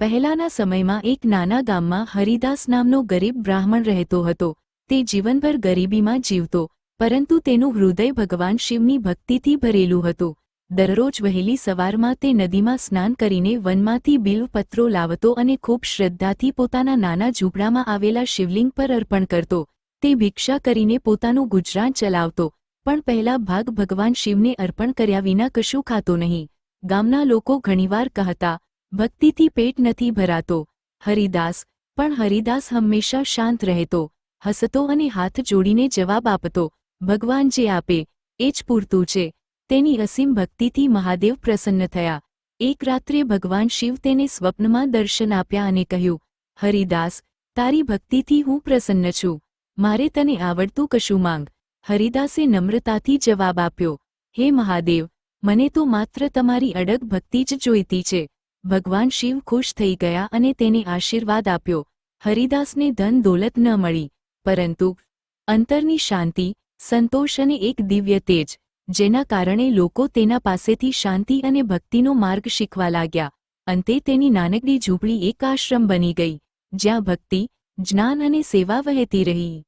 પહેલાના સમયમાં એક નાના ગામમાં હરિદાસ નામનો ગરીબ બ્રાહ્મણ રહેતો હતો. તે જીવનભર ગરીબીમાં જીવતો, પરંતુ તેનું હૃદય ભગવાન શિવની ભક્તિથી ભરેલું હતું. દરરોજ વહેલી સવારમાં તે નદીમાં સ્નાન કરીને વનમાંથી બિલપત્રો લાવતો અને ખૂબ શ્રદ્ધાથી પોતાના નાના ઝૂંપડામાં આવેલા શિવલિંગ પર અર્પણ કરતો. તે ભિક્ષા કરીને પોતાનું ગુજરાન ચલાવતો, પણ પહેલા ભાગ ભગવાન શિવને અર્પણ કર્યા વિના કશું ખાતો નહીં. ગામના લોકો ઘણીવાર કહેતા ભક્તિથી પેટ નથી ભરાતો. હરિદાસ, પણ હરિદાસ હંમેશા શાંત રહેતો, હસતો અને હાથ જોડીને જવાબ આપતો, ભગવાન જે આપે, એ જ પૂરતું છે. તેની અસીમ ભક્તિથી મહાદેવ પ્રસન્ન થયા. એક રાત્રે ભગવાન શિવ તેને સ્વપ્નમાં દર્શન આપ્યા અને કહ્યું, હરિદાસ, તારી ભક્તિથી હું પ્રસન્ન છું. મારે તને આવડતું કશું માંગ. હરિદાસે નમ્રતાથી જવાબ આપ્યો, હે મહાદેવ, મને તો માત્ર તમારી અડગ ભક્તિ જ જોઈતી છે. ભગવાન શિવ ખુશ થઈ ગયા અને તેને આશીર્વાદ આપ્યો. હરિદાસને ધન દોલત ન મળી, પરંતુ અંતરની શાંતિ, સંતોષ અને એક દિવ્ય તેજ, જેના કારણે લોકો તેના પાસેથી શાંતિ અને ભક્તિનો માર્ગ શીખવા લાગ્યા. અંતે તેની નાનકડી ઝૂંપડી એક આશ્રમ બની ગઈ, જ્યાં ભક્તિ, જ્ઞાન અને સેવા વહેતી રહી.